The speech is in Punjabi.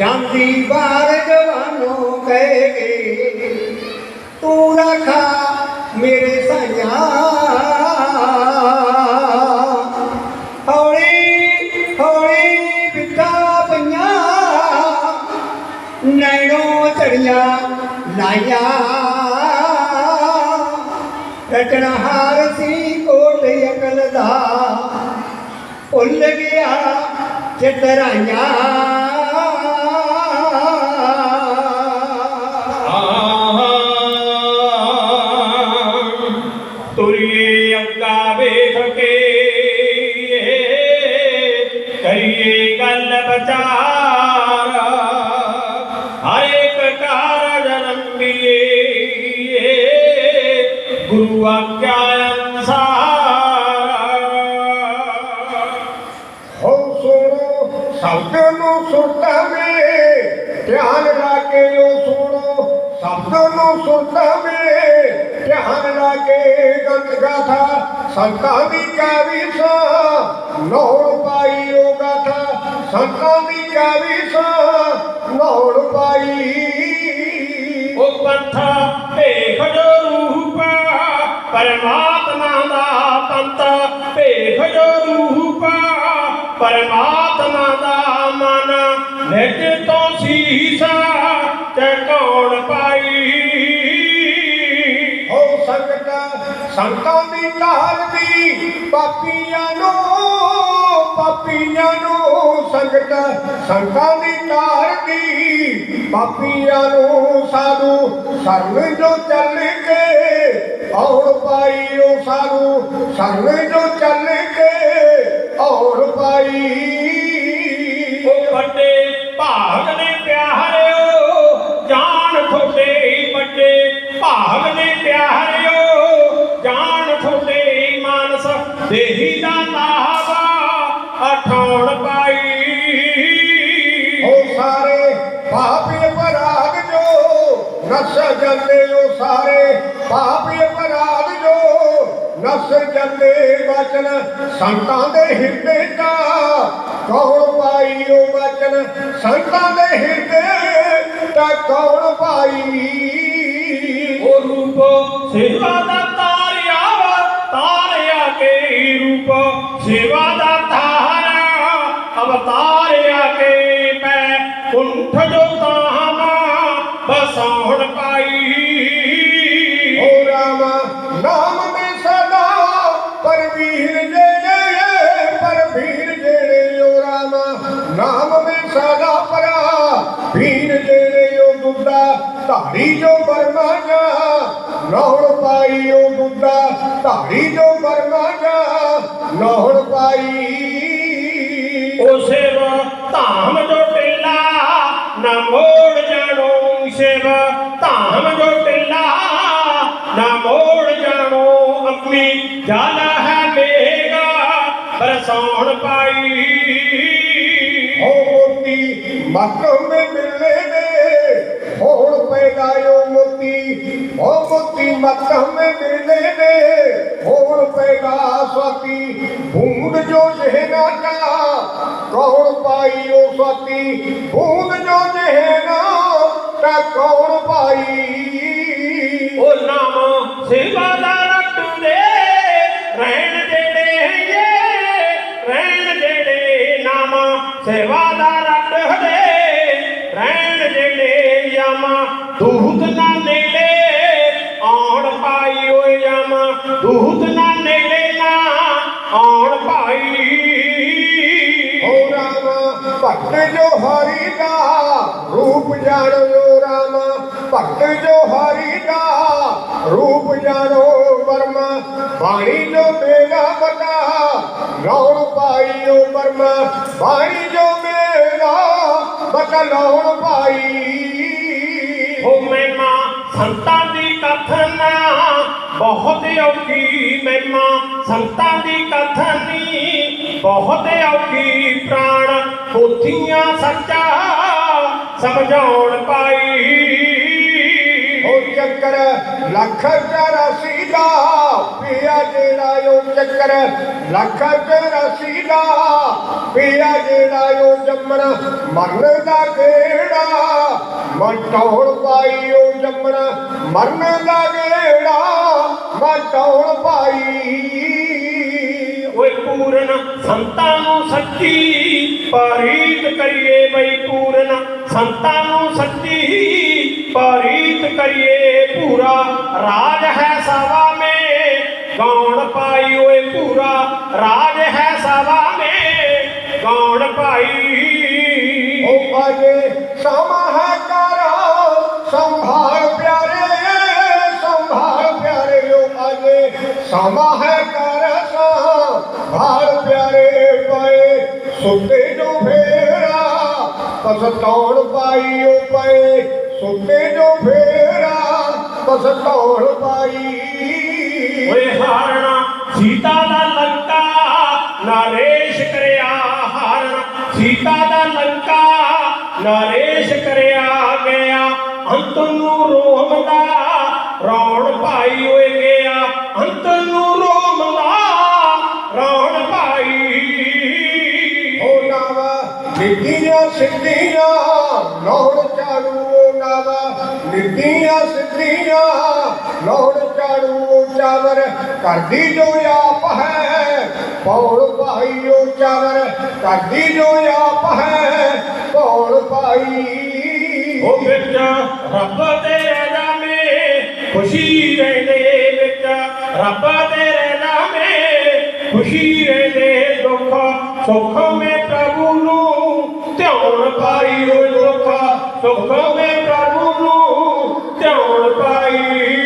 ਜਾਂਦੀ ਵਾਰ ਜਵਾਨੋ ਕਹੇਗੇ ਤੂੰ ਰੱਖਾ ਮੇਰੇ ਸਾਈਆਂ। ਹੌਲੀ ਹੌਲੀ ਬਿੱਟਾ ਪਈਆਂ, ਨੈਣੋ ਚੜੀਆਂ ਲਾਈਆਂ। ਰਟਣਾ ਹਾਰ ਸੀ ਕੋਟ ਅਕਲ ਦਾ, ਭੁੱਲ ਗਿਆ ਚਤਰਾਈਆਂ। ਗੱਲ ਹਰ ਇੱਕ ਕਾਰਜ ਰੰਗੀਏ ਗੁਰੂ ਆਗਿਆ ਅਨਸਾਰ। ਹੋ ਸੁਣੋ, ਸ਼ਬਦ ਨੂੰ ਸੁਣਤਾ ਮੇ। ਧਿਆਨ ਲਾ ਕੇ ਉਹ ਸੁਣੋ, ਸ਼ਬਦ ਨੂੰ ਸੁਣਤਾ ਮੇ। ਧਿਆਨ ਲਾ ਕੇ ਗੰਗ ਗਾਥਾ, ਸੰਤਾਂ ਦੀ ਕਾਵੀ ਸਾ ਪਾਈ ਉਹ ਗਾਥਾ। ਸੰਤਾਂ ਦੀ ਕਾਵੀ ਸਾ ਨੌੜ ਪਾਈ। ਉਹ ਪੰਥਾ ਭੇਖ ਜੋ ਰੂਪ ਪਰਮਾਤਮਾ ਦਾ ਪੰਥ ਭੇਖ ਜੋ ਰੂਪ ਪਰਮਾਤਮਾ ਦਾ ਮਨ ਨਿਜ ਤੋਂ ਸੀਸਾ ਤੇ ਕੌਣ ਪਾਈ। ਹੋ ਸੰਗਤ ਸੰਤਾਂ ਦੀ ਢਾਲ ਦੀ ਪਾਪੀਆਂ ਨੂੰ ਪਾਪੀਆਂ ਨੂੰ ਸੰਗਤ ਸੰਤਾਂ ਦੀ ਢਾਲ ਦੀ, ਪਾਪੀਆਂ ਨੂੰ ਸਾਧੂ ਸਰਨ ਜੋ ਚੱਲ ਕੇ, ਔਰ ਪਾਈ ਉਹ ਸਾਧੂ ਸਰਨ ਜੋ ਚੱਲ ਕੇ, ਔਰ ਪਾਈ। ਉਹ ਵੱਡੇ ਭਾਗ ਨੇ ਪਿਆਰਿਓ, ਜਾਨ ਤੁਹਾਡੇ ਵੱਡੇ ਭਾਗ ਨੇ ਪਿਆਰਿਓ, ਜਾਨ ਤੁਹਾਡੇ ਮਾਨਸ ਦੇਹੀ ਪਾਪੀ ਅਪਰਾਧ ਜੋ ਨਸ ਜਾਂਦੇ ਬਚਨ ਸੰਤਾਂ ਦੇ ਹਿਰਦੇ ਦਾ ਕੌਣ ਪਾਈ ਉਹ ਬਚਨ ਸੰਤਾਂ ਦੇ ਹਿਰਦੇ ਦਾ ਕੌਣ ਪਾਈ? ਉਹ ਰੂਪ ਸੇਵਾ ਦਾ ਤਾਰਿਆ ਤਾਰਿਆ ਕੇ ਰੂਪ। ਸੇਵਾ ਦਾ ਤਾਰਾ ਅਵਤਾਰਿਆ ਕੇ ਪੈ ਕੁੰਠ ਜੋ ਤਾਮਾ ਬਸਾਉਣ ਪਾਈ ਨਾਮ ਦੇ ਸਦਾ ਪਰਵੀਰ ਜਿਹੜੇ ਪਰਵੀਰ ਜਿਹੜੇ ਓ ਰਾਮ। ਨਾਮ ਦੇ ਸਦਾ, ਪਰਾ ਵੀਰ ਜਿਹੜੇ ਓ ਦੁੱਦਾ ਧਾਰੀ ਜੋ ਬਰਮਾ ਜਾ ਨੌੜ ਪਾਈ ਓ ਦੁੱਦਾ ਧਾਰੀ ਜੋ ਬਰਮਾ ਜਾ ਪਾਈ। ਉਹ ਸੇਵ ਧਾਮ ਜੋ ਟਿੱਲਾ ਨਾ ਮੋੜ ਜਾਣੋ ਸੇਵ। ਧਾਮ ਜੋ ਟਿੱਲਾ ਨਾ ਮੋੜ ਅੰਮੀ ਜਾਣਾ ਹੈ ਮੇਗਾ ਬਰਸਾਉਣ ਪਾਈ ਹੋ ਮੋਤੀ ਮਤਲਬ ਮੇ ਮਿਲਨੇ ਦੇ ਹੋਣ ਪੈਦਾ ਓ ਮੋਤੀ ਹੋ ਮੋਤੀ ਮਤਲਬ ਮੇ ਮਿਲਨੇ ਦੇ ਹੋਣ ਪੈਦਾ ਸਵਾਤੀ ਬੂੰਦ ਜੋ ਜਹਨਾ ਕਾ ਕੌਣ ਪਾਈ ਓ ਸਵਾਤੀ ਬੂੰਦ ਜੋ ਜਹਨਾ ਤਾ ਕੌਣ ਪਾਈ ਉਹ ਨਾਮ ਭਗਤ ਜੋ ਹਰੀ ਦਾ ਰੂਪ ਜਾਣੋ ਰਾਮ, ਭਗਤ ਜੋ ਹਰੀ ਦਾ ਰੂਪ ਜਾਣੋ ਵਰਮ। ਬਾਣੀ ਜੋ ਮੇਰਾ ਬਤਾ ਰੌਣ ਪਾਈ ਓ ਬਾਣੀ ਜੋ ਮੇਰਾ ਬਤਾ ਰੌਣ ਪਾਈ। ਹੋ ਮਹਿਮਾ, ਸੰਤਾਂ ਦੀ ਕਥਨਾ, ਬਹੁਤ ਔਖੀ ਮਹਿਮਾ। ਸੰਤਾਂ ਦੀ ਕਥਨੀ ਬਹੁਤ ਔਖੀ ਪ੍ਰਾਣ। ਪੋਥੀਆਂ ਸੱਚਾ ਸਮਝਾਉਣ ਪਾਈ। ਉਹ ਚੱਕਰ ਲੱਖ ਚਰਾਸੀ ਦਾ ਪਿਆ ਜਿਹੜਾ ਉਹ ਚੱਕਰ ਲੱਖ ਚਰਾਸੀ ਦਾ ਪਿਆ ਜਿਹੜਾ ਉਹ ਜੰਮਣਾ ਮਰਨ ਦਾ ਗੇੜਾ ਮਟੌਣ ਪਾਈ ਉਹ ਜੰਮਣਾ ਮਰਨ ਦਾ ਗੇੜਾ ਮਟੌਣ ਪਾਈ। ਓਏ ਪੂਰਨ ਸੰਤਾਂ ਨੂੰ ਸੱਚੀ। ਪਰੀਤ ਕਰੀਏ ਬਈ ਪੂਰਨ ਸੰਤਾਂ ਨੂੰ ਸੱਚੀ। ਪਰੀਤ ਕਰੀਏ ਪੂਰਾ ਰਾਜ ਹੈ ਸਵਾ ਮੇ। ਗਾਉਣ ਪਾਈ ਓਏ ਪੂਰਾ ਰਾਜ ਹੈ ਸਵਾ ਮੇ। ਗੌਣ ਪਾਈ। ਉਹ ਅਜੇ ਸਮਾਂ ਹੈ ਕਰਾ ਸੰਭਾਲ ਪਿਆਰੇ ਸੰਭਾਲ ਪਿਆਰੇ ਉਹ ਅਜੇ ਸਮਾਂ ਹੈ ਪਸਤੌਣ ਪਾਈ ਉਹ ਪਏ, ਸੁੱਤੇ ਜੋ ਫੇਰਾ ਪਸਤੌਣ ਪਾਈ। ਓਏ ਹਾਰਣਾ, ਸੀਤਾ ਦਾ ਲੰਕਾ ਨਾਰੇਸ਼ ਕਰਿਆ ਹਾਰਨਾ ਸੀਤਾ ਦਾ ਲੰਕਾ ਨਾਰੇਸ਼ ਕਰਿਆ ਗਿਆ। ਅੰਤ ਨੂੰ ਰੋਮ ਦਾ ਰੌਣ ਭਾਈ ਨਿੱਕੀਆਂ ਸਿੱਧੀਆਂ, ਲੋੜ ਚਾੜੂ ਉਹ ਨਾਵਾ ਨਿੱਕੀਆਂ ਸਿੱਧੀਆਂ, ਲੋੜ ਚਾੜੂ ਚਾਵਰ ਕਰਦੀ ਜੋ ਆਪ ਹੈ ਪੌੜ ਭਾਈ ਚਾਵਰ। ਕਰਦੀ ਜੋ ਆਪ ਹੈ ਪੌੜ ਭਾਈ। ਉਹ ਵਿੱਚ ਰੱਬ ਦੇ ਨਾਮੇ, ਖੁਸ਼ੀ ਰਹਿੰਦੇ ਵਿੱਚ। ਰੱਬ ਦੇ ਨਾਮੇ, ਖੁਸ਼ੀ ਰਹਿੰਦੇ ਦੁੱਖ, ਸੁੱਖ ਮੇ ਨੂੰ ਪਾਈ ਉਹ ਦੁੱਖ ਸੁੱਖ ਮੇ ਪ੍ਰਭੂ ਨੂੰ ਧਿਆਨ ਪਾਈ